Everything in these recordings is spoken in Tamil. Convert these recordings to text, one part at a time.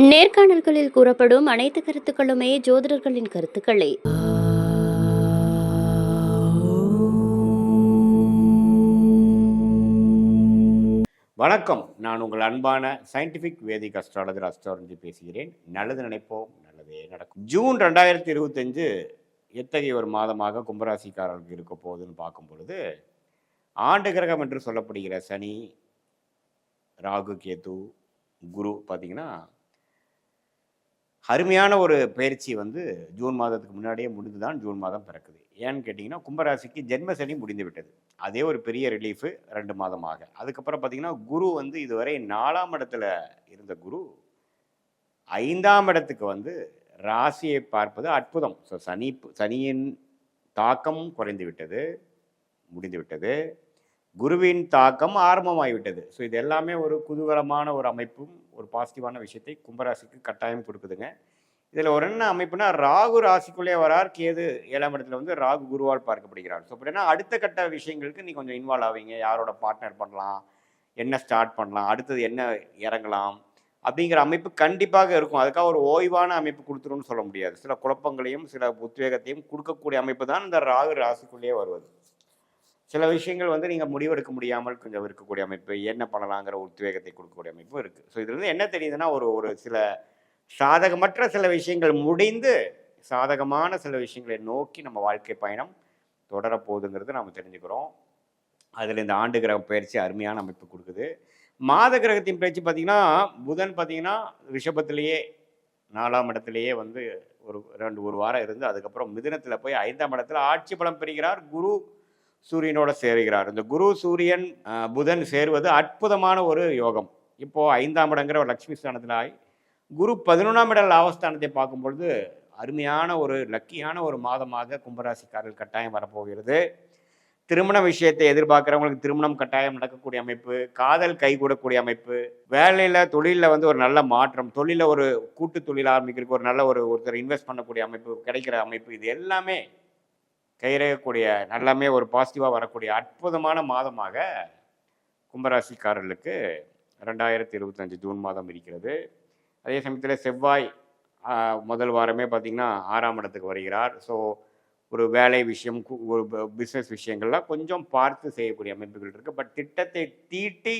நேர்காணல்களில் கூறப்படும் அனைத்து கருத்துக்களுமே ஜோதிடர்களின் கருத்துக்களே. வணக்கம். நான் உங்கள் அன்பான சயின்டிஃபிக் வேதிக் அஸ்ட்ராலஜர் அஸ்ட்ராலஜி பேசுகிறேன். நல்லது நினைப்போம் நல்லதே நடக்கும். ஜூன் ரெண்டாயிரத்தி இருபத்தஞ்சு எத்தகைய ஒரு மாதமாக கும்பராசிக்காரர்களுக்கு இருக்க போகுதுன்னு பார்க்கும் பொழுது ஆண்டு கிரகம் என்று சொல்லப்படுகிற சனி ராகு கேது குரு பார்த்தீங்கன்னா அருமையான ஒரு பயிற்சி வந்து ஜூன் மாதத்துக்கு முன்னாடியே முடிந்து தான் ஜூன் மாதம் பிறக்குது. ஏன்னு கேட்டிங்கன்னா கும்பராசிக்கு ஜென்மசனி முடிந்து விட்டது. அதே ஒரு பெரிய ரிலீஃபு ரெண்டு மாதமாக. அதுக்கப்புறம் பார்த்திங்கன்னா குரு வந்து இதுவரை நாலாம் இடத்துல இருந்த குரு ஐந்தாம் இடத்துக்கு வந்து ராசியை பார்ப்பது அற்புதம். ஸோ சனி சனியின் தாக்கம் குறைந்து விட்டது முடிந்து விட்டது. குருவின் தாக்கம் ஆரம்பமாகிவிட்டது ஸோ இது எல்லாமே ஒரு குதூகலமான ஒரு அமைப்பும் ஒரு பாசிட்டிவான விஷயத்தை கும்பராசிக்கு கட்டாயம் கொடுக்குதுங்க. இதில் ஒரு என்ன அமைப்புனா ராகு ராசிக்குள்ளே வரார் கேது ஏழாம் இடத்துல வந்து ராகு குருவால் பார்க்கப்படுகிறார். ஸோ அப்படின்னா அடுத்த கட்ட விஷயங்களுக்கு நீ கொஞ்சம் இன்வால்வ் ஆவீங்க. யாரோட பார்ட்னர் பண்ணலாம்? என்ன ஸ்டார்ட் பண்ணலாம்? அடுத்தது என்ன இறங்கலாம்? அப்படிங்கிற அமைப்பு கண்டிப்பாக இருக்கும். அதுக்காக ஒரு ஓய்வான அமைப்பு கொடுத்துருன்னு சொல்ல முடியாது. சில குழப்பங்களையும் சில உத்வேகத்தையும் கொடுக்கக்கூடிய அமைப்பு தான் இந்த ராகு ராசிக்குள்ளேயே வருவது. சில விஷயங்கள் வந்து நீங்கள் முடிவெடுக்க முடியாமல் கொஞ்சம் இருக்கக்கூடிய அமைப்பு என்ன பண்ணலாங்கிற உத்வேகத்தை கொடுக்கக்கூடிய அமைப்பும் இருக்குது ஸோ இதுலேருந்து என்ன தெரியுதுன்னா ஒரு ஒரு சில சாதகமற்ற சில விஷயங்கள் முடிந்து சாதகமான சில விஷயங்களை நோக்கி நம்ம வாழ்க்கை பயணம் தொடரப்போகுதுங்கிறது நம்ம தெரிஞ்சுக்கிறோம். அதில் இந்த ஆண்டு கிரக பயிற்சி அருமையான அமைப்பு கொடுக்குது. மாத கிரகத்தின் பயிற்சி பார்த்திங்கன்னா புதன் பார்த்திங்கன்னா ரிஷபத்திலேயே நாலாம் இடத்துலையே வந்து ஒரு ரெண்டு ஒரு வாரம் இருந்து அதுக்கப்புறம் மிதினத்தில் போய் ஐந்தாம் இடத்துல ஆட்சி பலம் பெறுகிறார். குரு சூரியனோட சேருகிறார். இந்த குரு சூரியன் புதன் சேருவது அற்புதமான ஒரு யோகம். இப்போது ஐந்தாம் இடங்கிற ஒரு லக்ஷ்மி ஸ்தானத்தில் ஆகி குரு பதினொன்றாம் இட லாபஸ்தானத்தை பார்க்கும் பொழுது அருமையான ஒரு லக்கியான ஒரு மாதமாக கும்பராசிக்காரர்கள் கட்டாயம் வரப்போகிறது. திருமண விஷயத்தை எதிர்பார்க்குறவங்களுக்கு திருமணம் கட்டாயம் நடக்கக்கூடிய அமைப்பு காதல் கைகூடக்கூடிய அமைப்பு வேலையில் தொழிலில் வந்து ஒரு நல்ல மாற்றம் தொழிலில் ஒரு கூட்டு தொழில் ஆரம்பிக்கிறதுக்கு ஒரு நல்ல ஒரு ஒருத்தர் இன்வெஸ்ட் பண்ணக்கூடிய அமைப்பு கிடைக்கிற அமைப்பு இது எல்லாமே கைரகக்கூடிய நல்லாமே ஒரு பாசிட்டிவாக வரக்கூடிய அற்புதமான மாதமாக கும்பராசிக்காரர்களுக்கு ரெண்டாயிரத்தி இருபத்தஞ்சு ஜூன் மாதம் இருக்கிறது. அதே சமயத்தில் செவ்வாய் முதல் வாரமே பார்த்திங்கன்னா ஆறாம் இடத்துக்கு வருகிறார். ஸோ ஒரு வேலை விஷயம் கு- ஒரு பிஸ்னஸ் விஷயங்கள்லாம் கொஞ்சம் பார்த்து செய்யக்கூடிய அமைப்புகள் இருக்குது பட் திட்டத்தை தீட்டி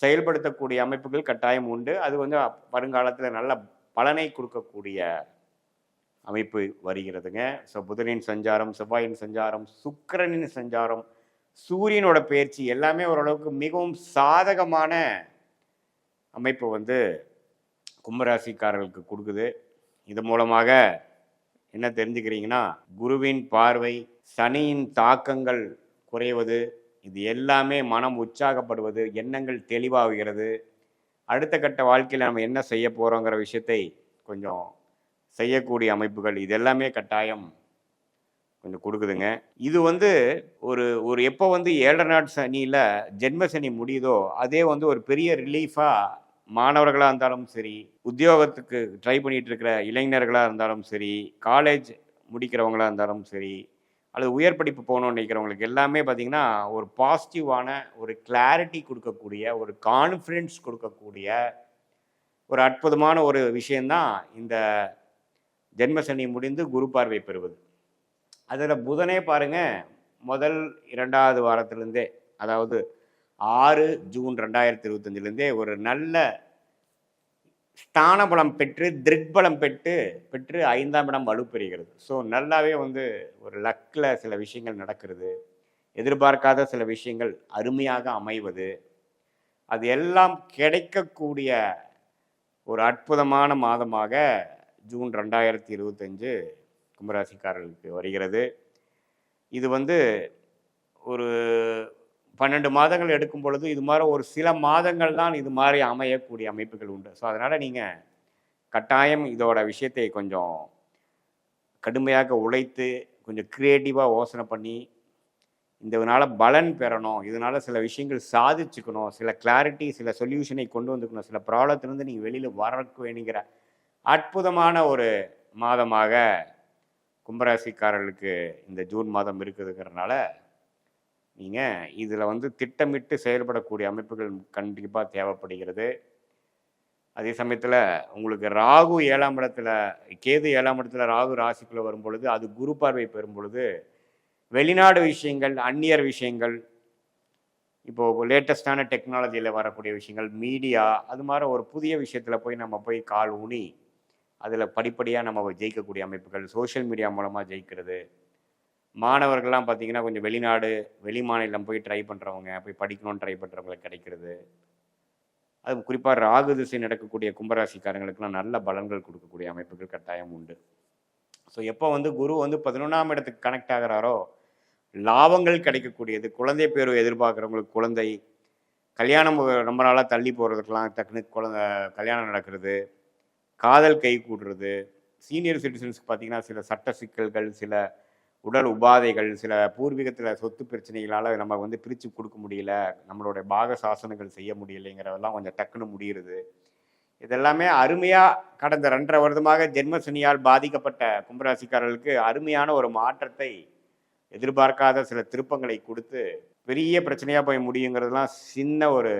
செயல்படுத்தக்கூடிய அமைப்புகள் கட்டாயம் உண்டு. அது வந்து வருங்காலத்தில் நல்ல பலனை கொடுக்கக்கூடிய அமைப்பு வருகிறதுங்க. ஸோ புதனின் சஞ்சாரம் செவ்வாயின் சஞ்சாரம் சுக்கரனின் சஞ்சாரம் சூரியனோட பயிற்சி எல்லாமே ஓரளவுக்கு மிகவும் சாதகமான அமைப்பு வந்து கும்பராசிக்காரர்களுக்கு கொடுக்குது. இது மூலமாக என்ன தெரிஞ்சுக்கிறீங்கன்னா குருவின் பார்வை சனியின் தாக்கங்கள் குறைவது இது எல்லாமே மனம் உற்சாகப்படுவது எண்ணங்கள் தெளிவாகிறது அடுத்த கட்ட வாழ்க்கையில் நம்ம என்ன செய்ய போகிறோங்கிற விஷயத்தை கொஞ்சம் செய்யக்கூடிய அமைப்புகள் இது எல்லாமே கட்டாயம் கொஞ்சம் கொடுக்குதுங்க. இது வந்து ஒரு ஒரு எப்போ வந்து ஏழரை நாட் சனியில் ஜென்ம சனி முடியுதோ அதே வந்து ஒரு பெரிய ரிலீஃபாக மாணவர்களாக இருந்தாலும் சரி உத்தியோகத்துக்கு ட்ரை பண்ணிகிட்டு இருக்கிற இளைஞர்களாக இருந்தாலும் சரி காலேஜ் முடிக்கிறவங்களாக இருந்தாலும் சரி அல்லது உயர் படிப்பு போகணும்னு நினைக்கிறவங்களுக்கு எல்லாமே பார்த்திங்கன்னா ஒரு பாசிட்டிவான ஒரு கிளாரிட்டி கொடுக்கக்கூடிய ஒரு கான்ஃபிடென்ஸ் கொடுக்கக்கூடிய ஒரு அற்புதமான ஒரு விஷயந்தான் இந்த ஜென்மசனி முடிந்து குரு பார்வை பெறுவது. அதில் புதனே பாருங்கள் முதல் இரண்டாவது வாரத்திலேருந்தே அதாவது ஆறு ஜூன் ரெண்டாயிரத்தி இருபத்தஞ்சிலேருந்தே ஒரு நல்ல ஸ்தானபலம் பெற்று திருக்பலம் பெற்று பெற்று ஐந்தாம் இடம் வலுப்பெறுகிறது. ஸோ நல்லாவே வந்து ஒரு லக்கில் சில விஷயங்கள் நடக்கிறது. எதிர்பார்க்காத சில விஷயங்கள் அருமையாக அமைவது. அது எல்லாம் கிடைக்கக்கூடிய ஒரு அற்புதமான மாதமாக ஜூன் ரெண்டாயிரத்தி இருபத்தஞ்சு கும்பராசிக்காரர்களுக்கு வருகிறது. இது வந்து ஒரு பன்னெண்டு மாதங்கள் எடுக்கும் பொழுது இது மாதிரி ஒரு சில மாதங்கள் தான் இது மாதிரி அமையக்கூடிய அமைப்புகள் உண்டு. ஸோ அதனால் நீங்கள் கட்டாயம் இதோட விஷயத்தை கொஞ்சம் கடுமையாக உழைத்து கொஞ்சம் க்ரியேட்டிவாக யோசனை பண்ணி இதனால் பலன் பெறணும். இதனால் சில விஷயங்கள் சாதிச்சுக்கணும். சில கிளாரிட்டி சில சொல்யூஷனை கொண்டு வந்துக்கணும். சில ப்ராப்ளத்திலேருந்து நீங்கள் வெளியில் வரக்கு வேணுங்கிற அற்புதமான ஒரு மாதமாக கும்பராசிக்காரர்களுக்கு இந்த ஜூன் மாதம் இருக்குதுங்கிறனால நீங்கள் இதில் வந்து திட்டமிட்டு செயல்படக்கூடிய அமைப்புகள் கண்டிப்பாக தேவைப்படுகிறது. அதே சமயத்தில் உங்களுக்கு ராகு ஏழாம் இடத்துல கேது ஏழாம் இடத்துல ராகு ராசிக்குள்ளே வரும் பொழுது அது குரு பார்வை பெறும் பொழுது வெளிநாடு விஷயங்கள் அந்நியர் விஷயங்கள் இப்போது லேட்டஸ்டான டெக்னாலஜியில் வரக்கூடிய விஷயங்கள் மீடியா அது மாதிரி ஒரு புதிய விஷயத்தில் போய் நம்ம போய் கால் ஊனி அதில் படிப்படியாக நம்ம ஜெயிக்கக்கூடிய அமைப்புகள் சோஷியல் மீடியா மூலமாக ஜெயிக்கிறது. மாணவர்கள்லாம் பார்த்தீங்கன்னா கொஞ்சம் வெளிநாடு வெளி மாநிலம் போய் ட்ரை பண்ணுறவங்க போய் படிக்கணும்னு ட்ரை பண்ணுறவங்களுக்கு கிடைக்கிறது. அது குறிப்பாக ராகு திசை நடக்கக்கூடிய கும்பராசிக்காரங்களுக்குலாம் நல்ல பலன்கள் கொடுக்கக்கூடிய அமைப்புகள் கட்டாயம் உண்டு. ஸோ எப்போ வந்து குரு வந்து பதினொன்றாம் இடத்துக்கு கனெக்ட் ஆகிறாரோ லாபங்கள் கிடைக்கக்கூடியது குழந்தை பேர் எதிர்பார்க்குறவங்களுக்கு குழந்தை கல்யாணம் ரொம்ப நாளாக தள்ளி போகிறதுக்கெலாம் டக்குனு குழந்த கல்யாணம் நடக்கிறது காதல் கை கூடுறது சீனியர் சிட்டிசன்ஸ்க்கு பார்த்தீங்கன்னா சில சட்ட சிக்கல்கள் சில உடல் உபாதைகள் சில பூர்வீகத்தில் சொத்து பிரச்சனைகளால் நம்ம வந்து பிரித்து கொடுக்க முடியல நம்மளுடைய பாக சாசனங்கள் செய்ய முடியலைங்கிறதெல்லாம் கொஞ்சம் டக்குன்னு முடிகிறது இதெல்லாமே அருமையாக கடந்த ரெண்டரை வருடமாக ஜென்மசனியால் பாதிக்கப்பட்ட கும்பராசிக்காரர்களுக்கு அருமையான ஒரு மாற்றத்தை எதிர்பார்க்காத சில திருப்பங்களை கொடுத்து பெரிய பிரச்சனையாக போய் முடியுங்கிறதுலாம் சின்ன ஒரு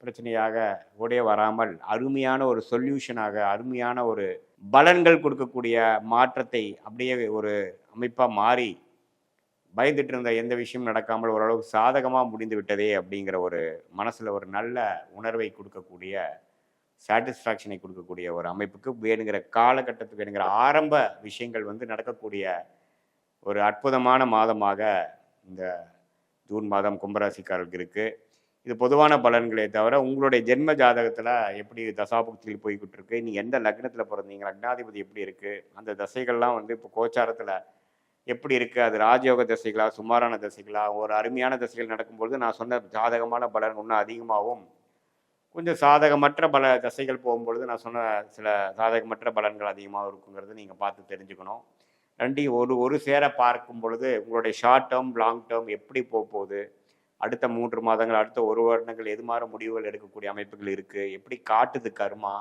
பிரச்சனையாக ஓடே வராமல் அருமையான ஒரு சொல்யூஷனாக அருமையான ஒரு பலன்கள் கொடுக்கக்கூடிய மாற்றத்தை அப்படியே ஒரு அமைப்பாக மாறி பயந்துட்டு இருந்த எந்த விஷயம் நடக்காமல் ஓரளவுக்கு சாதகமாக முடிந்து விட்டதே அப்படிங்கிற ஒரு மனசில் ஒரு நல்ல உணர்வை கொடுக்கக்கூடிய சாட்டிஸ்ஃபேக்ஷனை கொடுக்கக்கூடிய ஒரு அமைப்புக்கு வேணுங்கிற காலகட்டத்துக்கு வேணுங்கிற ஆரம்ப விஷயங்கள் வந்து நடக்கக்கூடிய ஒரு அற்புதமான மாதமாக இந்த ஜூன் மாதம் கும்பராசிக்காரர்களுக்கு இருக்குது இது பொதுவான பலன்களே தவிர உங்களுடைய ஜென்ம ஜாதகத்தில் எப்படி தசாபுக்தியில் போய்கிட்டு இருக்கு நீங்கள் எந்த லக்னத்தில் பிறந்தீங்க? லக்னாதிபதி எப்படி இருக்குது அந்த தசைகள்லாம் வந்து இப்போ கோச்சாரத்தில் எப்படி இருக்குது அது ராஜயோக தசைகளா சுமாரான தசைகளா? ஒரு அருமையான தசைகள் நடக்கும்பொழுது நான் சொன்ன ஜாதகமான பலன் இன்னும் அதிகமாகவும் கொஞ்சம் சாதகமற்ற பல தசைகள் போகும்பொழுது நான் சொன்ன சில சாதகமற்ற பலன்கள் அதிகமாக இருக்குங்கிறது நீங்கள் பார்த்து தெரிஞ்சுக்கணும். ரெண்டையும் ஒரு ஒரு சேர பார்க்கும் பொழுது உங்களுடைய ஷார்ட் டேர்ம் லாங் டேர்ம் எப்படி போக போகுது? அடுத்த மூன்று மாதங்கள் அடுத்த ஒரு வருடங்கள் எது மாதிரி முடிவுகள் எடுக்கக்கூடிய அமைப்புகள் இருக்குது எப்படி காட்டுது கர்மா?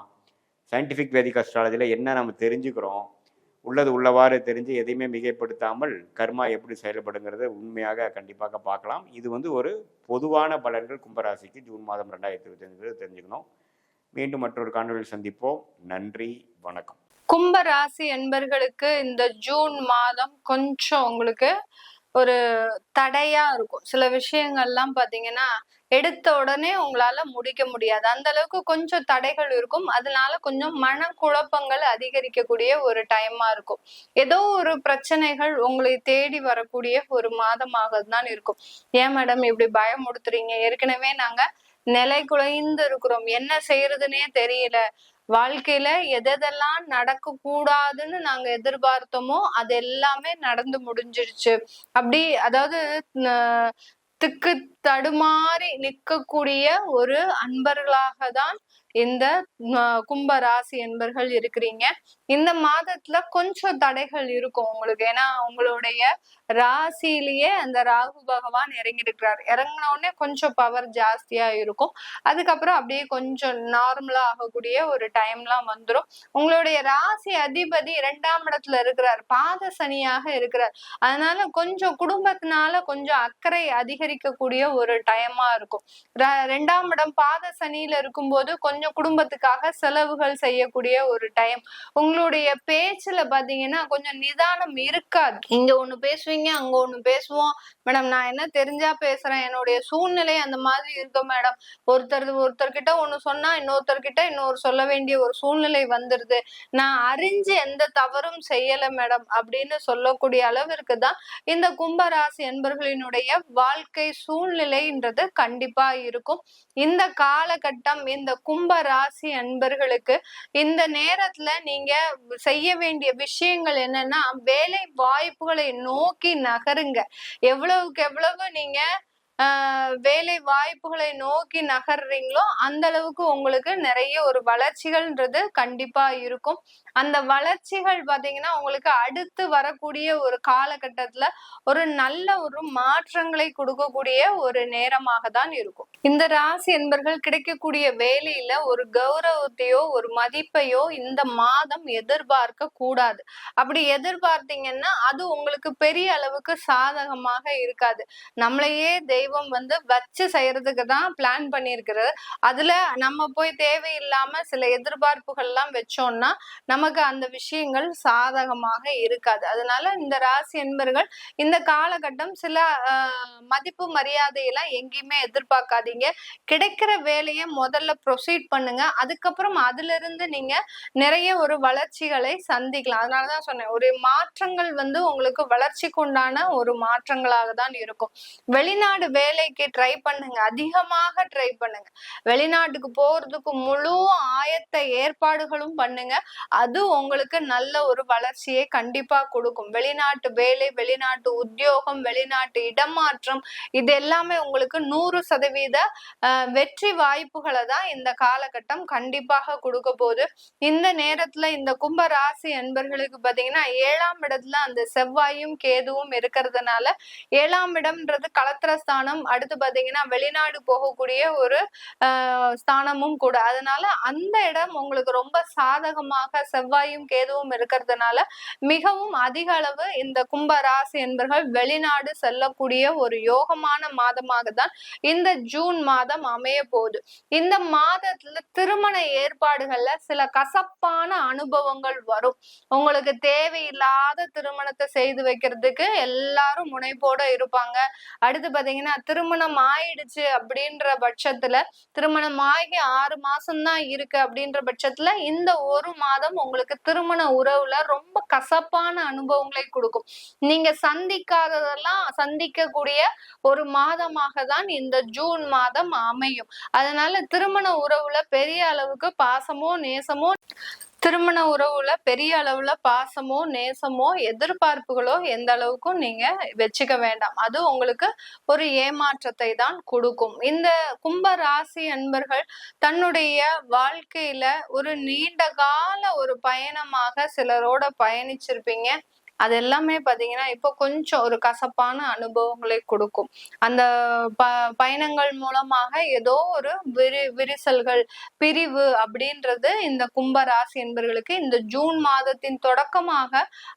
சயின்டிஃபிக் வேதிக் அஸ்ட்ராலஜியில் என்ன நம்ம தெரிஞ்சுக்கிறோம்? உள்ளது உள்ளவாறு தெரிஞ்சு எதையுமே மிகைப்படுத்தாமல் கர்மா எப்படி செயல்படுங்கிறத உண்மையாக கண்டிப்பாக பார்க்கலாம். இது வந்து ஒரு பொதுவான பலன்கள் கும்பராசிக்கு ஜூன் மாதம் ரெண்டாயிரத்தி இருபத்தஞ்சு தெரிஞ்சுக்கணும். மீண்டும் மற்றொரு காணொலியில் சந்திப்போம். நன்றி வணக்கம். கும்பராசி என்பர்களுக்கு இந்த ஜூன் மாதம் கொஞ்சம் உங்களுக்கு ஒரு தடையா இருக்கும். சில விஷயங்கள்லாம் பாத்தீங்கன்னா எடுத்த உடனே உங்களால முடிக்க முடியாது. அந்த அளவுக்கு கொஞ்சம் தடைகள் இருக்கும். அதனால கொஞ்சம் மன குழப்பங்கள் அதிகரிக்கக்கூடிய ஒரு டைமா இருக்கும். ஏதோ ஒரு பிரச்சனைகள் உங்களை தேடி வரக்கூடிய ஒரு மாதமாக தான் இருக்கும். ஏன் மேடம் இப்படி பயமுடுத்துறீங்க ஏற்கனவே நாங்க நிலை குலைந்து இருக்கிறோம். என்ன செய்யறதுன்னே தெரியல. வாழ்க்கையில எதெல்லாம் நடக்க கூடாதுன்னு நாங்க எதிர்பார்த்தோமோ அது எல்லாமே நடந்து முடிஞ்சிருச்சு. அப்படி அதாவது திக்கு தடுமாறி நிற்கக்கூடிய ஒரு அன்பர்களாக தான் இந்த கும்ப ராசி என்பர்கள் இருக்கிறீங்க. இந்த மாதத்துல கொஞ்சம் தடைகள் இருக்கும் உங்களுக்கு. ஏன்னா உங்களுடைய ராசியிலேயே அந்த ராகு பகவான் இறங்கி இருக்கிறார் இறங்கின உடனே கொஞ்சம் பவர் ஜாஸ்தியா இருக்கும். அதுக்கப்புறம் அப்படியே கொஞ்சம் நார்மலா ஆகக்கூடிய ஒரு டைம்லாம் வந்துடும் உங்களுடைய ராசி அதிபதி இரண்டாம் இடத்துல இருக்கிறார். பாத சனியாக இருக்கிறார். அதனால கொஞ்சம் குடும்பத்தினால கொஞ்சம் அக்கறை அதிகரிக்கக்கூடிய ஒரு டைமா இருக்கும். ரெண்டாம் இடம் பாத சனியில இருக்கும்போது கொஞ்சம் குடும்பத்துக்காக செலவுகள் செய்யக்கூடிய ஒரு டைம் உங்களுடைய பேச்சுல பாத்தீங்கன்னா கொஞ்சம் நிதானம் இருக்காது. இங்க ஒண்ணு பேசுவீங்க அங்க ஒண்ணு பேசுவோம். மேடம் நான் என்ன தெரிஞ்சா பேசுறேன். என்னுடைய சூழ்நிலை அந்த மாதிரி இருக்கும் மேடம் ஒருத்தர் ஒருத்தர்கிட்ட ஒண்ணு சொன்னா இன்னொருத்தர்கிட்ட இன்னொரு சொல்ல வேண்டிய ஒரு சூழ்நிலை வந்துருது. நான் அறிஞ்சு எந்த தவறும் செய்யல மேடம் அப்படின்னு சொல்லக்கூடிய அளவிற்கு தான் இந்த கும்பராசி என்பர்களினுடைய வாழ்க்கை சூழ்நிலைன்றது கண்டிப்பா இருக்கும். இந்த காலகட்டம் இந்த கும்ப ராசி அன்பர்களுக்கு இந்த நேரத்துல நீங்க செய்ய வேண்டிய விஷயங்கள் என்னன்னா வேலை வாய்ப்புகளை நோக்கி நகருங்க. எவ்வளவுக்கு எவ்வளவு நீங்க வேலை வாய்ப்புகளை நோக்கி நகர்றீங்களோ அந்த அளவுக்கு உங்களுக்கு நிறைய ஒரு வளர்ச்சிகள்ன்றது கண்டிப்பா இருக்கும். அந்த வளர்ச்சிகள் பாத்தீங்கன்னா உங்களுக்கு அடுத்து வரக்கூடிய ஒரு காலகட்டத்துல ஒரு நல்ல ஒரு மாற்றங்களை கொடுக்கக்கூடிய ஒரு நேரமாக தான் இருக்கும். இந்த ராசி என்பர்கள் கிடைக்கக்கூடிய வேலையில ஒரு கௌரவத்தையோ ஒரு மதிப்பையோ இந்த மாதம் எதிர்பார்க்க கூடாது. அப்படி எதிர்பார்த்தீங்கன்னா அது உங்களுக்கு பெரிய அளவுக்கு சாதகமாக இருக்காது. நம்மளையே தெய்வம் வந்து வச்சு செய்யறதுக்கு தான் பிளான் பண்ணியிருக்கிறது. அதுல நம்ம போய் தேவையில்லாம சில எதிர்பார்ப்புகள்லாம் வச்சோம்னா நமக்கு அந்த விஷயங்கள் சாதகமாக இருக்காது. அதனால இந்த ராசி என்பர்கள் இந்த காலகட்டம் சில ஆஹ், மதிப்பு மரியாதையெல்லாம் எங்கேயுமே எதிர்பார்க்காதீங்க. கிடைக்கிற வேலையை முதல்ல ப்ரொசீட் பண்ணுங்க. அதுக்கப்புறம் அதுல இருந்து நீங்க நிறைய ஒரு வளர்ச்சிகளை சந்திக்கலாம். அதனாலதான் சொன்னேன் ஒரு மாற்றங்கள் வந்து உங்களுக்கு வளர்ச்சிக்கு உண்டான ஒரு மாற்றங்களாக தான் இருக்கும். வெளிநாடு வேலைக்கு ட்ரை பண்ணுங்க. அதிகமாக ட்ரை பண்ணுங்க. வெளிநாட்டுக்கு போறதுக்கு முழு ஆயத்த ஏற்பாடுகளும் பண்ணுங்க. அது உங்களுக்கு நல்ல ஒரு வளர்ச்சியை கண்டிப்பா கொடுக்கும். வெளிநாட்டு வேலை வெளிநாட்டு உத்தியோகம் வெளிநாட்டு இடமாற்றம் இது எல்லாமே உங்களுக்கு நூறு சதவீத வெற்றி வாய்ப்புகளை தான் இந்த காலகட்டம் கண்டிப்பாக கொடுக்க போகுது. இந்த நேரத்துல இந்த கும்ப ராசி என்பர்களுக்கு பாத்தீங்கன்னா ஏழாம் இடத்துல அந்த செவ்வாயும் கேதுவும் இருக்கிறதுனால ஏழாம் இடம்ன்றது களத்திர ஸ்தானம் அடுத்து பாத்தீங்கன்னா வெளிநாடு போகக்கூடிய ஒரு ஆஹ் ஸ்தானமும் கூட. அதனால அந்த இடம் உங்களுக்கு ரொம்ப சாதகமாக செவ் செவ்வாயும் கேதுவும் இருக்கிறதுனால மிகவும் அதிக அளவு இந்த கும்ப ராசி என்பர்கள் வெளிநாடு செல்லக்கூடிய ஒரு யோகமான மாதமாக தான் இந்த ஜூன் மாதம் அமைய போகுது. இந்த மாதத்துல திருமண ஏற்பாடுகள்ல சில கசப்பான அனுபவங்கள் வரும். உங்களுக்கு தேவையில்லாத திருமணத்தை செய்து வைக்கிறதுக்கு எல்லாரும் முனைப்போட இருப்பாங்க. அடுத்து பாத்தீங்கன்னா திருமணம் ஆயிடுச்சு அப்படின்ற பட்சத்துல திருமணம் ஆகி ஆறு மாசம்தான் இருக்கு அப்படின்ற பட்சத்துல இந்த ஒரு மாதம் உங்களுக்கு திருமண உறவுல ரொம்ப கசப்பான அனுபவங்களை கொடுக்கும். நீங்க சந்திக்காததெல்லாம் சந்திக்கக்கூடிய ஒரு மாதமாக தான் இந்த ஜூன் மாதம் அமையும். அதனால திருமண உறவுல பெரிய அளவுக்கு பாசமோ நேசமோ திருமண உறவுல பெரிய அளவுல பாசமோ நேசமோ எதிர்பார்ப்புகளோ எந்த அளவுக்கும் நீங்க வச்சுக்க வேண்டாம். அது உங்களுக்கு ஒரு ஏமாற்றத்தை தான் கொடுக்கும். இந்த கும்ப ராசி அன்பர்கள் தன்னுடைய வாழ்க்கையில ஒரு நீண்ட கால ஒரு பயணமாக சிலரோட பயணிச்சிருப்பீங்க. அது எல்லாமே பார்த்தீங்கன்னா இப்போ கொஞ்சம் ஒரு கசப்பான அனுபவங்களை கொடுக்கும். அந்த ப பயணங்கள் மூலமாக ஏதோ ஒரு விரி விரிசல்கள் பிரிவு அப்படின்றது இந்த கும்ப ராசி என்பவர்களுக்கு இந்த ஜூன் மாதத்தின் தொடக்கமாக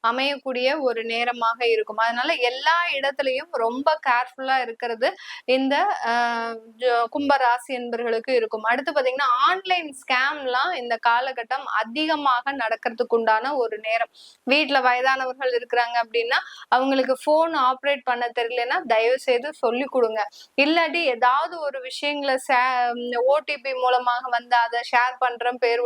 அமையக்கூடிய ஒரு நேரமாக இருக்கும். அதனால எல்லா இடத்துலயும் ரொம்ப கேர்ஃபுல்லா இருக்கிறது இந்த ஆஹ், ஜ- கும்ப ராசி என்பவர்களுக்கு இருக்கும். அடுத்து பாத்தீங்கன்னா ஆன்லைன் ஸ்கேம்லாம் இந்த காலகட்டம் அதிகமாக நடக்கிறதுக்கு உண்டான ஒரு நேரம். வீட்டில் வயதானவர்கள் இருக்கிறாங்க அப்படின்னா அவங்களுக்கு போன் ஆப்ரேட் பண்ண தெரியலன்னா தயவு செய்து சொல்லி கொடுங்க. இல்லாட்டி ஏதாவது ஒரு விஷயங்களை ஓடிபி மூலமாக வந்து அதை ஷேர் பண்ற பேர்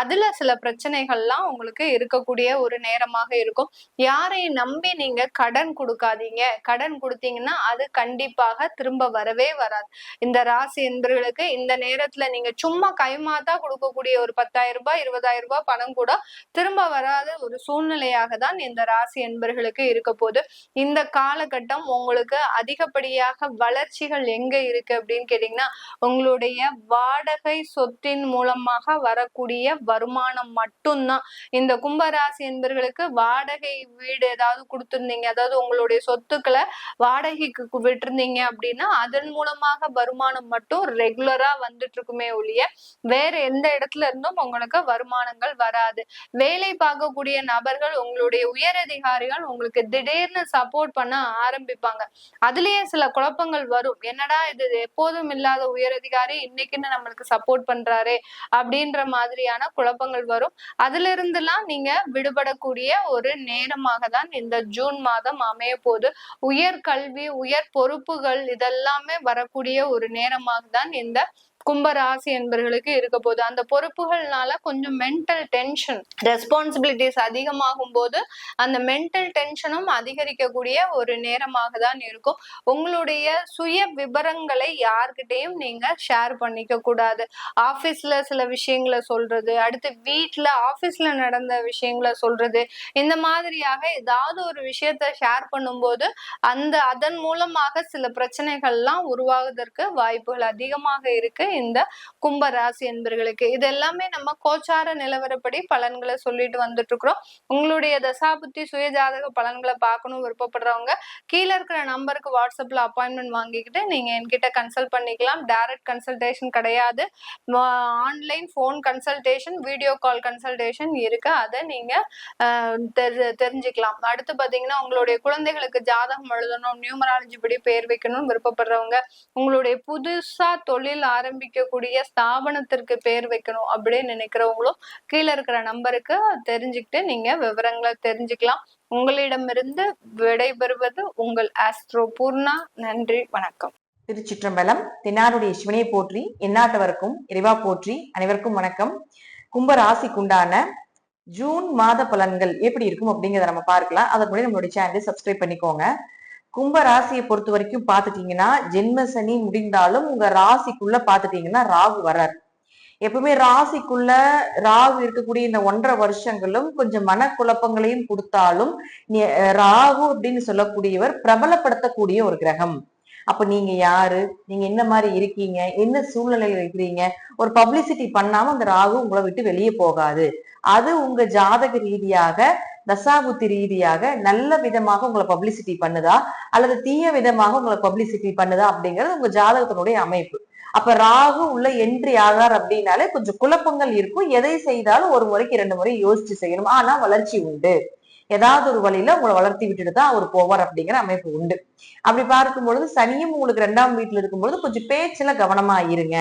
அதுல சில பிரச்சனைகள்லாம் உங்களுக்கு இருக்கக்கூடிய ஒரு நேரமாக இருக்கும். யாரையும் நம்பி நீங்க கடன் கொடுக்காதீங்க. கடன் கொடுத்தீங்கன்னா அது கண்டிப்பாக திரும்ப வரவே வராது. இந்த ராசி என்பவர்களுக்கு இந்த நேரத்துல நீங்க சும்மா கைமாத்தா கொடுக்கக்கூடிய ஒரு பத்தாயிரம் ரூபாய் இருபதாயிரம் ரூபாய் பணம் கூட திரும்ப வராத ஒரு சூழ்நிலையாக தான் இந்த ராசி என்பர்களுக்கு இருக்க போது இந்த காலகட்டம் உங்களுக்கு அதிகப்படியாக வளர்ச்சிகள் எங்க இருக்கு அப்படின்னு கேட்டீங்கன்னா உங்களுடைய வாடகை சொத்தின் மூலமாக வரக்கூடிய வருமானம் மட்டும்தான். இந்த கும்பராசி என்பர்களுக்கு வாடகை வீடு ஏதாவது கொடுத்திருந்தீங்க. அதாவது உங்களுடைய சொத்துக்களை வாடகைக்கு விட்டுருந்தீங்க அப்படின்னா அதன் மூலமாக வருமானம் மட்டும் ரெகுலரா வந்துட்டு இருக்குமே ஒழிய வேற எந்த இடத்துல இருந்தும் உங்களுக்கு வருமானங்கள் வராது. வேலை பார்க்கக்கூடிய நபர்கள் உங்களுடைய மேலதிகாரிகள் உங்களுக்கு திடீர்னு சப்போர்ட் பண்ண ஆரம்பிப்பாங்க. அதுலயே சில குழப்பங்கள் வரும். என்னடா இது? எப்போதும் இல்லாத உயரதிகாரி இன்னைக்குன்னு நம்மளுக்கு சப்போர்ட் பண்றாரு அப்படின்ற மாதிரியான குழப்பங்கள் வரும். அதுல இருந்துலாம் நீங்க விடுபடக்கூடிய ஒரு நேரமாக தான் இந்த ஜூன் மாதம் அமைய போது உயர் கல்வி உயர் பொறுப்புகள் இதெல்லாமே வரக்கூடிய ஒரு நேரமாக தான் இந்த கும்பராசி என்பவர்களுக்கு இருக்க போது அந்த பொறுப்புகள்னால கொஞ்சம் மென்டல் டென்ஷன் ரெஸ்பான்சிபிலிட்டிஸ் அதிகமாகும் போது அந்த மென்டல் டென்ஷனும் அதிகரிக்கக்கூடிய ஒரு நேரமாக தான் இருக்கும். உங்களுடைய சுய விவரங்களை யார்கிட்டையும் நீங்க ஷேர் பண்ணிக்க கூடாது. ஆபீஸ்ல சில விஷயங்களை சொல்றது அடுத்து வீட்டில் ஆபீஸ்ல நடந்த விஷயங்களை சொல்றது இந்த மாதிரியாக ஏதாவது ஒரு விஷயத்த ஷேர் பண்ணும்போது அந்த அதன் மூலமாக சில பிரச்சனைகள்லாம் உருவாகுவதற்கு வாய்ப்புகள் அதிகமாக இருக்கு. இந்த கும்பராசி என்பர்களுக்கு இது எல்லாமே நம்ம கோச்சார நிலவரப்படி பலன்களை சொல்லிட்டு வந்துட்டு இருக்கிறோம் உங்களுடைய தசாபுத்தி சுயஜாதக பலன்களை பார்க்கணும் விருப்பப்படுறவங்க கீழே இருக்கிற நம்பருக்கு வாட்ஸ்அப்ல அப்பாயின்மெண்ட் வாங்கிக்கிட்டு நீங்க என்கிட்ட கன்சல்ட் பண்ணிக்கலாம். டைரக்ட் கன்சல்டேஷன் கிடையாது. Online phone consultation video call consultation இருக்கு. அதை நீங்க தெரி- தெரிஞ்சுக்கலாம். அடுத்து பாத்தீங்கன்னா உங்களுடைய குழந்தைகளுக்கு ஜாதகம் எழுதணும் நியூமராலஜி படி பெயர் வைக்கணும்னு விருப்பப்படுறவங்க உங்களுடைய புதுசா தொழில் ஆரம்பிக்கக்கூடிய ஸ்தாபனத்திற்கு பேர் வைக்கணும் அப்படின்னு நினைக்கிறவங்களும் கீழே இருக்கிற நம்பருக்கு தெரிஞ்சுக்கிட்டு நீங்க விவரங்களை தெரிஞ்சுக்கலாம். உங்களிடமிருந்து விடைபெறுவது உங்கள் ஆஸ்ட்ரோ பூர்ணா. நன்றி வணக்கம். திருச்சிற்றம்பலம் தென்னாருடைய சிவனையை போற்றி எந்நாட்டவருக்கும் இறைவா போற்றி அனைவருக்கும் வணக்கம். கும்ப ராசிக்குண்டான ஜூன் மாத பலன்கள் எப்படி இருக்கும் அப்படிங்கிறத நம்ம பார்க்கலாம். அதற்கு முன்னாடி நம்மளுடைய சேனலை சப்ஸ்கிரைப் பண்ணிக்கோங்க. கும்ப ராசியை பொறுத்த வரைக்கும் பாத்துட்டீங்கன்னா ஜென்ம சனி முடிந்தாலும் உங்க ராசிக்குள்ள பார்த்துட்டீங்கன்னா ராகு வரார். எப்பவுமே ராசிக்குள்ள ராகு இருக்கக்கூடிய இந்த ஒன்றரை வருஷங்களும் கொஞ்சம் மனக்குழப்பங்களையும் கொடுத்தாலும் ராகு அப்படின்னு சொல்லக்கூடியவர் பிரபலப்படுத்தக்கூடிய ஒரு கிரகம். அப்ப நீங்க யாரு? நீங்க என்ன மாதிரி இருக்கீங்க? என்ன சூழ்நிலையில இருக்கிறீங்க? ஒரு பப்ளிசிட்டி பண்ணாம அந்த ராகு உங்களை விட்டு வெளியே போகாது. அது உங்க ஜாதக ரீதியாக தசாபுத்தி ரீதியாக நல்ல விதமாக உங்களை பப்ளிசிட்டி பண்ணுதா? அல்லது தீய விதமாக உங்களை பப்ளிசிட்டி பண்ணுதா? அப்படிங்கிறது உங்க ஜாதகத்தினுடைய அமைப்பு. அப்ப ராகு உள்ள என்ட்ரி ஆகார் அப்படின்னாலே கொஞ்சம் குழப்பங்கள் இருக்கும். எதை செய்தாலும் ஒரு முறைக்கு இரண்டு முறை யோசிச்சு செய்யணும். ஆனா வளர்ச்சி உண்டு. ஏதாவது ஒரு வழியில உங்களை வளர்த்தி விட்டுட்டு தான் அவர் போவார் அப்படிங்கிற அமைப்பு உண்டு. அப்படி பார்க்கும் பொழுது சனியும் உங்களுக்கு ரெண்டாம் வீட்டுல இருக்கும் பொழுது கொஞ்சம் பேச்சுல கவனமா இருங்க.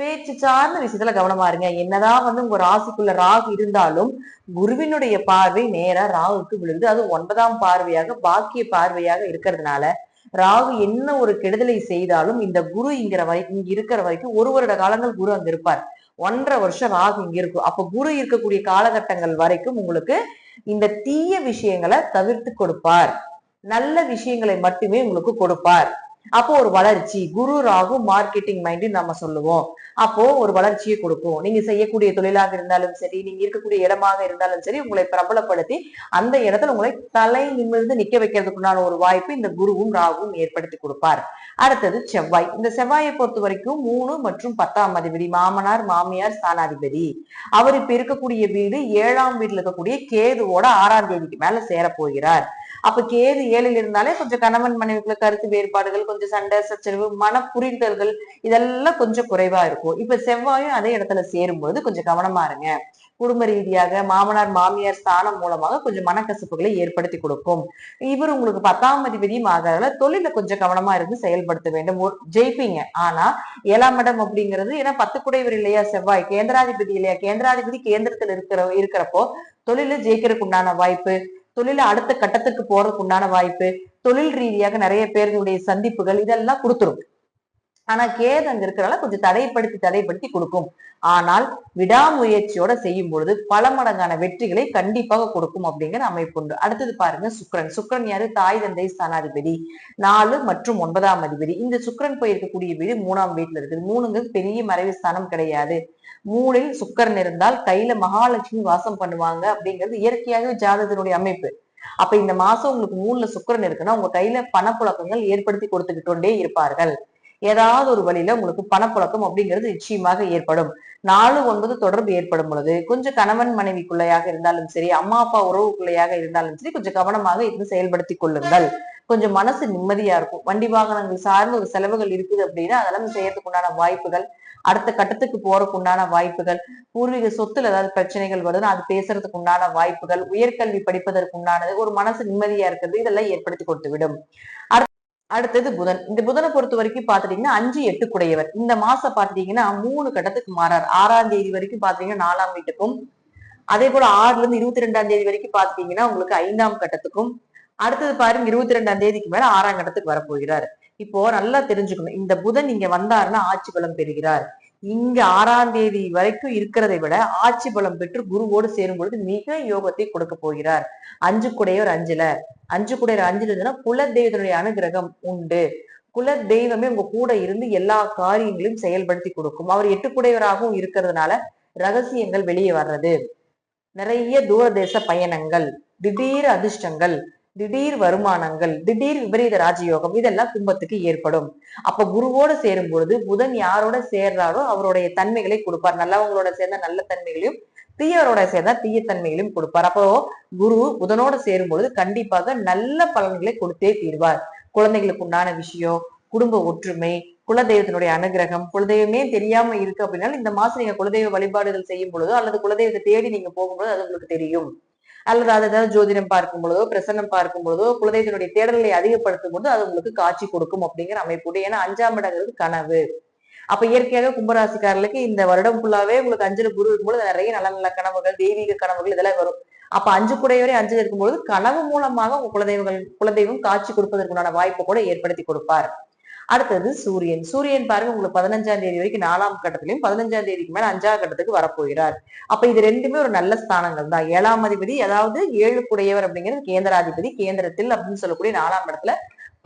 பேச்சு சார்ந்த விஷயத்துல கவனமா இருங்க. என்னதான் வந்து உங்க ராசிக்குள்ள ராகு இருந்தாலும் குருவினுடைய பார்வை நேரா ராகுக்கு விழுது. அது ஒன்பதாம் பார்வையாக பாக்கிய பார்வையாக இருக்கிறதுனால ராகு என்ன ஒரு கெடுதலை செய்தாலும் இந்த குரு இங்கிற வரை இங்க இருக்கிற வரைக்கும் ஒரு வருட காலங்கள் குரு அங்க இருப்பார். ஒன்றரை வருஷம் ராகு இங்க இருக்கும். அப்ப குரு இருக்கக்கூடிய காலகட்டங்கள் வரைக்கும் உங்களுக்கு இந்த தீய விஷயங்களை தவிர்த்து கொடுப்பார். நல்ல விஷயங்களை மட்டுமே உங்களுக்கு கொடுப்பார். அப்போ ஒரு வளர்ச்சி. குரு ராகு மார்க்கெட்டிங் மைண்ட் நம்ம சொல்லுவோம். அப்போ ஒரு வளர்ச்சியை கொடுக்கும். நீங்க செய்யக்கூடிய தொழிலாக இருந்தாலும் சரி நீங்க இருக்கக்கூடிய இடமாக இருந்தாலும் சரி உங்களை பிரபலப்படுத்தி அந்த இடத்துல உங்களை தலை நிமிர்ந்து நிக்க வைக்கிறதுக்குண்டான ஒரு வாய்ப்பு இந்த குருவும் ராகுவும் ஏற்படுத்தி கொடுப்பார். அடுத்தது செவ்வாய். இந்த செவ்வாயை பொறுத்த வரைக்கும் மூணு மற்றும் பத்தாம் அதிபதி மாமனார் மாமியார் ஸ்தானாதிபதி. அவர் இப்ப இருக்கக்கூடிய வீடு ஏழாம் வீட்டுல இருக்கக்கூடிய கேதுவோட ஆறாம் தேதிக்கு மேல சேர போகிறார் அப்ப கேது ஏழில் இருந்தாலே கொஞ்சம் கணவன் மனைவிக்குள்ள கருத்து வேறுபாடுகள் கொஞ்சம் சண்டை சச்சரவு மன புரிதல்கள் இதெல்லாம் கொஞ்சம் குறைவா இருக்கும். இப்ப செவ்வாயும் அதே இடத்துல சேரும்போது கொஞ்சம் கவனமா இருங்க. குடும்ப ரீதியாக மாமனார் மாமியார் ஸ்தானம் மூலமாக கொஞ்சம் மனக்கசப்புகளை ஏற்படுத்தி கொடுக்கும். இவர் உங்களுக்கு பத்தாம் அதிபதியும் ஆகிறதுல தொழில கொஞ்சம் கவனமா இருந்து செயல்படுத்த வேண்டும். ஜெயிப்பீங்க. ஆனா ஏழாம் இடம் அப்படிங்கிறது ஏன்னா பத்து குடைவர் இல்லையா செவ்வாய்? கேந்திராதிபதி இல்லையா? கேந்திராதிபதி கேந்திரத்தில் இருக்கிற இருக்கிறப்போ தொழில ஜெயிக்கிறதுக்கு உண்டான வாய்ப்பு தொழில அடுத்த கட்டத்துக்கு போறதுக்கு உண்டான வாய்ப்பு தொழில் ரீதியாக நிறைய பேர்களுடைய சந்திப்புகள் இதெல்லாம் கொடுத்துரும். ஆனா கேது அங்க இருக்கிறனால கொஞ்சம் தடைப்படுத்தி தடைப்படுத்தி கொடுக்கும். ஆனால் விடாமுயற்சியோட செய்யும் பொழுது பல மடங்கான வெற்றிகளை கண்டிப்பாக கொடுக்கும் அப்படிங்கிற அமைப்பு உண்டு. அடுத்தது பாருங்க சுக்ரன் சுக்கிரன் யாரு? தாய் தந்தை ஸ்தானாதிபதி. நாலு மற்றும் ஒன்பதாம் அதிபதி. இந்த சுக்கிரன் போயிருக்கக்கூடிய வீடு மூணாம் வீட்டுல இருக்குது. மூணுங்க பெரிய மறைவு ஸ்தானம் கிடையாது. மூணில் சுக்கரன் இருந்தால் கையில மகாலட்சுமி வாசம் பண்ணுவாங்க அப்படிங்கிறது இயற்கையாகவே ஜாதகத்தினுடைய அமைப்பு. அப்ப இந்த மாசம் உங்களுக்கு மூணுல சுக்கரன் இருக்குன்னா உங்க கையில பணப்புழக்கங்கள் ஏற்படுத்தி கொடுத்துக்கிட்டோண்டே இருப்பார்கள். ஏதாவது ஒரு வழியில உங்களுக்கு பணப்புழக்கம் அப்படிங்கிறது நிச்சயமாக ஏற்படும். நாலு ஒன்பது தொடர்பு ஏற்படும் பொழுது கொஞ்சம் கணவன் மனைவிக்குள்ளையாக இருந்தாலும் சரி அம்மா அப்பா உறவுக்குள்ளையாக இருந்தாலும் சரி கொஞ்சம் கவனமாக இருந்து செயல்படுத்தி கொள்ளுங்கள். கொஞ்சம் மனசு நிம்மதியா இருக்கும். வண்டி வாகனங்கள் சார்ந்த ஒரு செலவுகள் இருக்குது அப்படின்னா அதெல்லாம் செய்யறதுக்கு உண்டான வாய்ப்புகள் அடுத்த கட்டத்துக்கு போறதுக்கு உண்டான வாய்ப்புகள் பூர்வீக சொத்துல ஏதாவது பிரச்சனைகள் வருதுன்னா அது பேசுறதுக்கு உண்டான வாய்ப்புகள் உயர்கல்வி படிப்பதற்கு உண்டானது ஒரு மனசு நிம்மதியா இருக்கிறது இதெல்லாம் ஏற்படுத்தி கொடுத்து விடும். அடுத்தது புதன். இந்த புதனை பொறுத்த வரைக்கும் பாத்துட்டீங்கன்னா அஞ்சு எட்டு குடையவர். இந்த மாசம் பாத்துட்டீங்கன்னா மூணு கட்டத்துக்கு மாறார். ஆறாம் தேதி வரைக்கும் பாத்தீங்கன்னா நாலாம் வீட்டுக்கும் அதே போல ஆறுல இருந்து இருபத்தி ரெண்டாம் தேதி வரைக்கும் பாத்துட்டீங்கன்னா உங்களுக்கு ஐந்தாம் கட்டத்துக்கும் அடுத்தது பாருங்க இருபத்தி ரெண்டாம் தேதிக்கு மேல ஆறாம் கட்டத்துக்கு வரப்போகிறார். இப்போ நல்லா தெரிஞ்சுக்கணும். இந்த புதன் இங்க வந்தாருன்னா ஆட்சி பலம் பெறுகிறார். இங்க ஆறாம் தேதி வரைக்கும் இருக்கிறதை விட ஆட்சி பலம் பெற்று குருவோடு சேரும் பொழுது மிக யோகத்தை கொடுக்க போகிறார். அஞ்சு குடையோர் அஞ்சுல. அஞ்சு குடையோர் அஞ்சுல இருந்துன்னா குல தெய்வத்தினுடைய அனுகிரகம் உண்டு. குல தெய்வமே உங்க கூட இருந்து எல்லா காரியங்களையும் செயல்படுத்தி கொடுக்கும். அவர் எட்டு குடையவராகவும் இருக்கிறதுனால ரகசியங்கள் வெளியே வர்றது. நிறைய தூரதேச பயணங்கள் திடீர் அதிர்ஷ்டங்கள் திடீர் வருமானங்கள் திடீர் விபரீத ராஜயோகம் இதெல்லாம் கும்பத்துக்கு ஏற்படும். அப்ப குருவோட சேரும் பொழுது புதன் யாரோட சேர்றாரோ அவருடைய தன்மைகளை கொடுப்பார். நல்லவங்களோட சேர்ந்த நல்ல தன்மைகளையும் தீயவரோட சேர்ந்தா தீயத்தன்மைகளையும் கொடுப்பார். அப்போ குரு புதனோட சேரும் பொழுது கண்டிப்பாக நல்ல பலன்களை கொடுத்தே தீர்வார். குழந்தைகளுக்கு உண்டான விஷயம் குடும்ப ஒற்றுமை குலதெய்வத்தினுடைய அனுகிரகம் குலதெய்வமே தெரியாம இருக்கு அப்படின்னா இந்த மாசம் நீங்க குலதெய்வ வழிபாடுகள் செய்யும் பொழுதோ அல்லது குலதெய்வத்தை தேடி நீங்க போகும்போது அது உங்களுக்கு தெரியும். அல்லது அது ஏதாவது ஜோதிடம் பார்க்கும் பொழுதோ பிரசன்னம் பார்க்கும் பொழுதோ குலதெய்வத்தினுடைய தேடலை அதிகப்படுத்தும் போது அது உங்களுக்கு காட்சி கொடுக்கும் அப்படிங்கிற அமைப்பு ஏன்னா அஞ்சாம் இடங்கிறது கனவு. அப்ப இயற்கையாக கும்பராசிக்காரர்களுக்கு இந்த வருடம் ஃபுல்லாவே உங்களுக்கு அஞ்சுல குரு இருக்கும்போது நிறைய நல்ல நல்ல கனவுகள் தெய்வீக கனவுகள் இதெல்லாம் வரும். அப்ப அஞ்சு குடையவரை அஞ்சு இருக்கும்பொழுது கனவு மூலமாக உங்க குலதெய்வங்கள் குலதெய்வம் காட்சி கொடுப்பதற்குண்டான வாய்ப்பை கூட ஏற்படுத்தி கொடுப்பார். அடுத்தது சூரியன். சூரியன் பாருங்க உங்களுக்கு பதினஞ்சாம் தேதி வரைக்கும் நாலாம் கட்டத்திலையும் பதினஞ்சாம் தேதிக்கு மேல அஞ்சாம் கட்டத்துக்கு வரப்போகிறார். அப்ப இது ரெண்டுமே ஒரு நல்ல ஸ்தானங்கள் தான். ஏழாம் அதிபதி அதாவது ஏழு குடையவர் அப்படிங்கிறது கேந்திராதிபதி கேந்திரத்தில் அப்படின்னு சொல்லக்கூடிய நாலாம் இடத்துல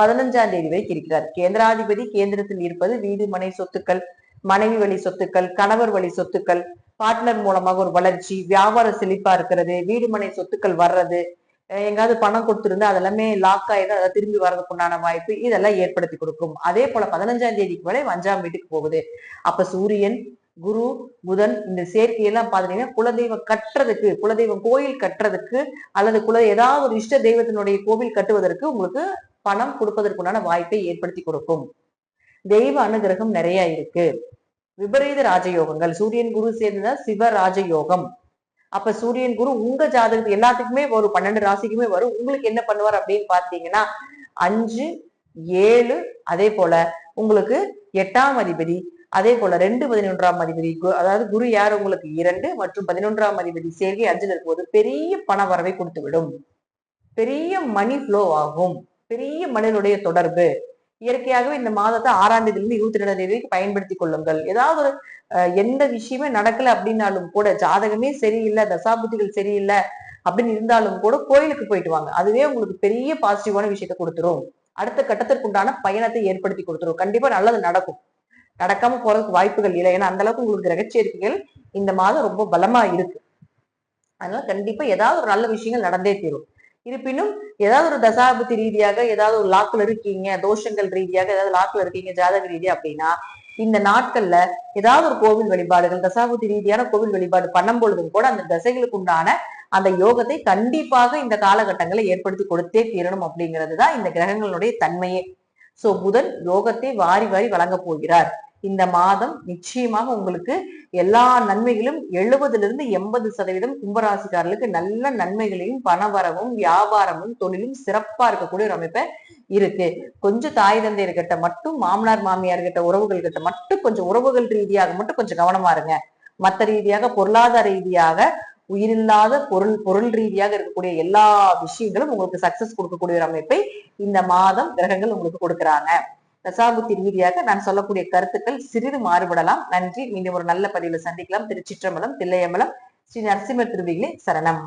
பதினஞ்சாம் தேதி வரைக்கும் இருக்கிறார். கேந்திராதிபதி கேந்திரத்தில் இருப்பது வீடு மனை சொத்துக்கள் மனைவி வழி சொத்துக்கள் கணவர் வழி சொத்துக்கள் பார்ட்னர் மூலமாக ஒரு வளர்ச்சி வியாபார செழிப்பா இருக்கிறது வீடு மனை சொத்துக்கள் வர்றது எங்காவது பணம் கொடுத்துருந்தா அதெல்லாமே லாக் ஆயிடும் அதை திரும்பி வர்றதுக்கு உண்டான வாய்ப்பு இதெல்லாம் ஏற்படுத்தி கொடுக்கும். அதே போல பதினஞ்சாம் தேதிக்கு மேலே அஞ்சாம் வீட்டுக்கு போகுது. அப்ப சூரியன் குரு புதன் இந்த சேர்க்கையெல்லாம் பாத்தீங்கன்னா குலதெய்வம் கட்டுறதுக்கு குலதெய்வம் கோயில் கட்டுறதுக்கு அல்லது குல ஏதாவது ஒரு இஷ்ட தெய்வத்தினுடைய கோவில் கட்டுவதற்கு உங்களுக்கு பணம் கொடுப்பதற்குண்டான வாய்ப்பை ஏற்படுத்தி கொடுக்கும். தெய்வ அனுகிரகம் நிறைய இருக்கு. விபரீத ராஜயோகங்கள். சூரியன் குரு சேர்ந்ததா சிவ ராஜயோகம். அப்ப சூரியன் குரு உங்க ஜாதகத்துக்கு எல்லாத்துக்குமே ஒரு பன்னெண்டு ராசிக்குமே வரும். உங்களுக்கு என்ன பண்ணுவார் அப்படின்னு பாத்தீங்கன்னா அஞ்சு ஏழு அதே போல உங்களுக்கு எட்டாம் அதிபதி அதே போல ரெண்டு பதினொன்றாம் அதிபதி அதாவது குரு யார்? உங்களுக்கு இரண்டு மற்றும் பதினொன்றாம் அதிபதி சேர்க்கை அஞ்சில் இருக்கும்போது பெரிய பண வரவை கொடுத்து விடும் பெரிய மணி ஃப்ளோ ஆகும். பெரிய மனிதனுடைய தொடர்பு. இயற்கையாகவே இந்த மாதத்தை ஆறாம் தேதியிலிருந்து இருபத்தி ரெண்டாம் தேதி வரைக்கும் பயன்படுத்திக் கொள்ளுங்கள். ஏதாவது ஒரு எந்த விஷயமே நடக்கல அப்படின்னாலும் கூட ஜாதகமே சரியில்லை தசாபுத்திகள் சரியில்லை அப்படின்னு இருந்தாலும் கூட கோயிலுக்கு போயிட்டு வாங்க. அதுவே உங்களுக்கு பெரிய பாசிட்டிவான விஷயத்த கொடுத்துரும். அடுத்த கட்டத்திற்கு உண்டான பயணத்தை ஏற்படுத்தி கொடுத்துரும். கண்டிப்பா நல்லது நடக்கும். நடக்காம போறதுக்கு வாய்ப்புகள் இல்லை. ஏன்னா அந்த அளவுக்கு உங்களுக்கு கிரகச்சேர்க்கைகள் இந்த மாதம் ரொம்ப பலமா இருக்கு. அதனால கண்டிப்பா ஏதாவது ஒரு நல்ல விஷயங்கள் நடந்தே தீரும். இருப்பினும் ஏதாவது ஒரு தசாபுத்தி ரீதியாக ஏதாவது ஒரு லாக்ல இருக்கீங்க தோஷங்கள் ரீதியாக ஏதாவது லாக்ல இருக்கீங்க ஜாதக ரீதியா அப்படின்னா இந்த நாட்கள்ல ஏதாவது ஒரு கோவில் வழிபாடுகள் தசாபுத்தி ரீதியான கோவில் வழிபாடு பண்ணும் பொழுதும் கூட அந்த தசைகளுக்கு உண்டான அந்த யோகத்தை கண்டிப்பாக இந்த காலகட்டங்களை ஏற்படுத்தி கொடுத்தே தீரணும் அப்படிங்கிறது தான் இந்த கிரகங்களுடைய தன்மையே. சோ புதன் யோகத்தை வாரி வாரி வழங்க போகிறார். இந்த மாதம் நிச்சயமாக உங்களுக்கு எல்லா நன்மைகளும் எழுபதுல இருந்து எண்பது சதவீதம் கும்பராசிக்காரர்களுக்கு நல்ல நன்மைகளையும் பணவரவும் வியாபாரமும் தொழிலும் சிறப்பா இருக்கக்கூடிய ஒரு அமைப்பை இருக்கு. கொஞ்சம் தாய் தந்தையர்கிட்ட மட்டும் மாமனார் மாமியார் கிட்ட உறவுகள் கிட்ட மட்டும் கொஞ்சம் உறவுகள் ரீதியாக மட்டும் கொஞ்சம் கவனமா இருங்க. மத்த ரீதியாக பொருளாதார ரீதியாக உயிரில்லாத பொருள் பொருள் ரீதியாக இருக்கக்கூடிய எல்லா விஷயங்களும் உங்களுக்கு சக்சஸ் கொடுக்கக்கூடிய ஒரு அமைப்பை இந்த மாதம் கிரகங்கள் உங்களுக்கு கொடுக்குறாங்க. தசாபுத்தி ரீதியாக நான் சொல்லக்கூடிய கருத்துக்கள் சிறிது மாறுபடலாம். நன்றி. மீண்டும் ஒரு நல்ல பதிவில் சந்திக்கலாம். திருச்சிற்றம்பலம் தில்லையம்பலம் ஸ்ரீ நரசிம்ம திருவிகளே சரணம்.